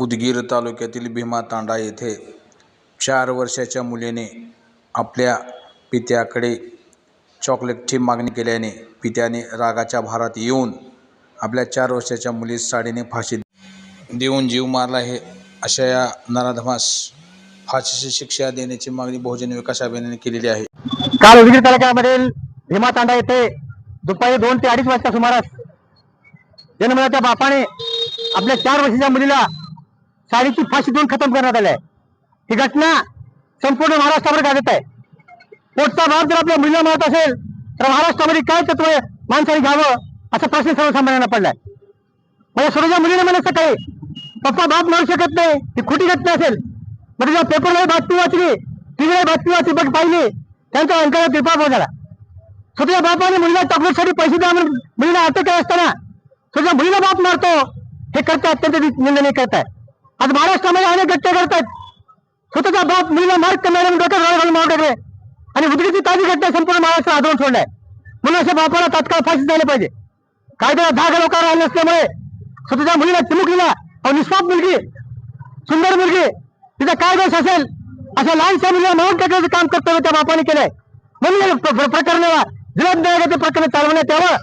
उदगीर तालुक्यातील भीमा तांडा येथे चार वर्षाच्या मुलीने आपल्या पित्याकडे चॉकलेटची मागणी केल्याने पित्याने रागाच्या भारात येऊन आपल्या चार वर्षाच्या मुलीस साडीने फाशी देऊन जीव मारला हे अशा या नराधमास फाशीची शिक्षा देण्याची मागणी बहुजन विकास अभियानाने केलेली आहे. काल उदगीर तालुक्यामधील भीमा तांडा येथे दुपारी दोन ते अडीच वाजता सुमारास जन्मदात्या बापाने आपल्या चार वर्षाच्या मुलीला साडीची फाशी देऊन खतम करण्यात आली आहे ही घटना संपूर्ण महाराष्ट्रावर गाजत आहे. पोटचा भाव जर आपल्या मुलीला मारत असेल तर महाराष्ट्रामध्ये काय तत्व माणसाने घ्यावं असा प्रश्न सर्वसामान्यांना पडलाय. म्हणजे माझ्या स्वतःच्या मुलीने मला सकाळी पप्पा बाप मारू शकत नाही. ही खोटी घटना असेल. म्हणजे जेव्हा पेपरला बातमी वाचली टीव्हीला बातमी वाचली बघ पाहिली त्यांचा अंकाला पेपर झाला. स्वतःच्या बापाने मुलीला चॉकलेटसाठी पैसे द्या म्हणून मुलीला अटक असताना स्वतःच्या मुलीला बाप मारतो हे करता अत्यंत निंदनीय करत आहे आज महाराष्ट्रामध्ये अनेक घटना घडतात स्वतःचा बाप मुलीला मार्क मॅडम डोक्यात टाकले आणि उदगीची ताजी घटना संपूर्ण महाराष्ट्र आदळून सोडलाय म्हणून अशा बापाला तात्काळ फाशी झाली पाहिजे. कायद्याला धाग लोकांना राहिले नसल्यामुळे स्वतःच्या मुलीला चिमुकलीला अहो निष्पाप मुलगी सुंदर मुलगी तिचा काय दोष असेल? अशा लहानशा मुलीला मारून टाकण्याचं काम कर्तव्य त्या बापाने केलंय. म्हणून प्रकरणाला जिल्हाधिकाऱ्याचे प्रकरण चालवण्यात यावं.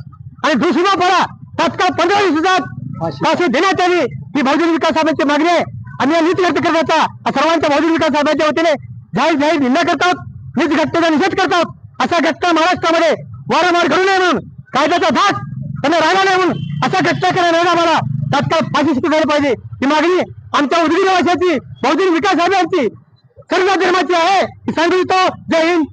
आणि दुसरा पडा तात्काळ पंधरा दिवसात फाशी देण्यात यावी. ही बहुजन विकास आघाडीची मागणी आहे. आम्ही या नीती व्यक्त करण्याचा सर्वांच्या बहुजन विकास आघाडीच्या वतीने जाहीर जाहीर निंदा करतात. नीती घटनेचा निषेध करतात. असा घटना महाराष्ट्रामध्ये वारंवार घडू नये म्हणून कायद्याचा धाक त्यांना राहिला नाही म्हणून असा घटना करायला आम्हाला. तात्काळ फाशी शिकू झाली पाहिजे. ही मागणी आमच्या उदगीर वाशाची बहुजन विकास आघाडीची सर्व धर्माची आहे सांगू इच्छितो. जय हिंद.